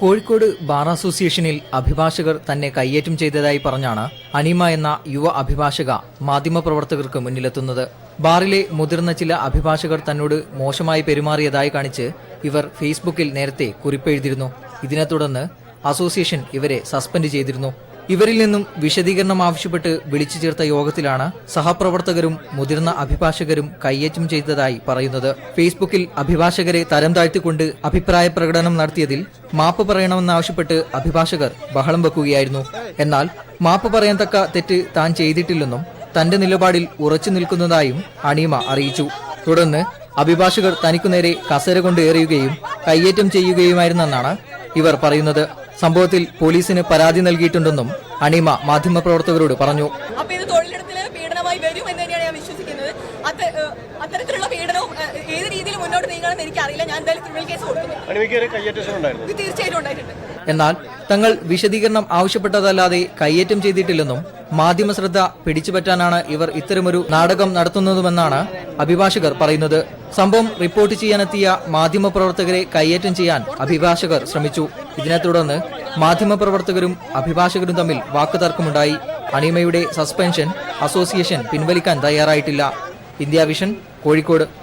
Kozhikode bar അസോസിയേഷനിൽ അഭിഭാഷകർ തന്നെ കയ്യേറ്റം ചെയ്തതായി പറഞ്ഞാണ് അനീമ എന്ന യുവ അഭിഭാഷക മാധ്യമപ്രവർത്തകർക്ക് മുന്നിലെത്തുന്നത്. ബാറിലെ മുതിർന്ന ചില അഭിഭാഷകർ തന്നോട് മോശമായി പെരുമാറിയതായി കാണിച്ച് ഇവർ ഫേസ്ബുക്കിൽ നേരത്തെ കുറിപ്പെഴുതിയിരുന്നു. ഇതിനെ തുടർന്ന് അസോസിയേഷൻ ഇവരെ സസ്പെൻഡ് ചെയ്തിരുന്നു. ഇവരിൽ നിന്നും വിശദീകരണം ആവശ്യപ്പെട്ട് വിളിച്ചു ചേർത്ത യോഗത്തിലാണ് സഹപ്രവർത്തകരും മുതിർന്ന അഭിഭാഷകരും കയ്യേറ്റം ചെയ്തതായി പറയുന്നത്. ഫേസ്ബുക്കിൽ അഭിഭാഷകരെ തരം താഴ്ത്തിക്കൊണ്ട് അഭിപ്രായ പ്രകടനം നടത്തിയതിൽ മാപ്പ് പറയണമെന്നാവശ്യപ്പെട്ട് അഭിഭാഷകർ ബഹളം വെക്കുകയായിരുന്നു. എന്നാൽ മാപ്പ് പറയാൻ തെറ്റ് താൻ ചെയ്തിട്ടില്ലെന്നും തന്റെ നിലപാടിൽ ഉറച്ചു നിൽക്കുന്നതായും അണീമ അറിയിച്ചു. തുടർന്ന് അഭിഭാഷകർ തനിക്കു നേരെ കസര കൊണ്ട് എറിയുകയും കയ്യേറ്റം ചെയ്യുകയുമായിരുന്നെന്നാണ് ഇവർ പറയുന്നത് സംഭവത്തിൽ പോലീസിന് പരാതി നൽകിയിട്ടുണ്ടെന്നും അണീമ മാധ്യമപ്രവർത്തകരോട് പറഞ്ഞു. പീഡനമായി വരും എന്ന് തന്നെയാണ് ഞാൻ വിശ്വസിക്കുന്നത്. അത് അത്തരത്തിലുള്ള പീഡനവും ഏത് രീതിയിൽ മുന്നോട്ട് നീങ്ങണമെന്ന് എനിക്കറിയില്ല. ഞാൻ എന്തായാലും ക്രിമിനൽ കേസ് കൊടുക്കുന്നു തീർച്ചയായിട്ടും ഉണ്ടായിട്ടുണ്ട്. എന്നാൽ തങ്ങൾ വിശദീകരണം ആവശ്യപ്പെട്ടതല്ലാതെ കയ്യേറ്റം ചെയ്തിട്ടില്ലെന്നും മാധ്യമ ശ്രദ്ധ പിടിച്ചുപറ്റാനാണ് ഇവർ ഇത്തരമൊരു നാടകം നടത്തുന്നതുമെന്നാണ് അഭിഭാഷകർ പറയുന്നത്. സംഭവം റിപ്പോർട്ട് ചെയ്യാനെത്തിയ മാധ്യമപ്രവർത്തകരെ കയ്യേറ്റം ചെയ്യാൻ അഭിഭാഷകർ ശ്രമിച്ചു. ഇതിനെ തുടർന്ന് മാധ്യമപ്രവർത്തകരും അഭിഭാഷകരും തമ്മിൽ വാക്കുതർക്കമുണ്ടായി. അണിമയുടെ സസ്പെൻഷൻ അസോസിയേഷൻ പിൻവലിക്കാൻ തയ്യാറായിട്ടില്ല. India vision Kozhikode.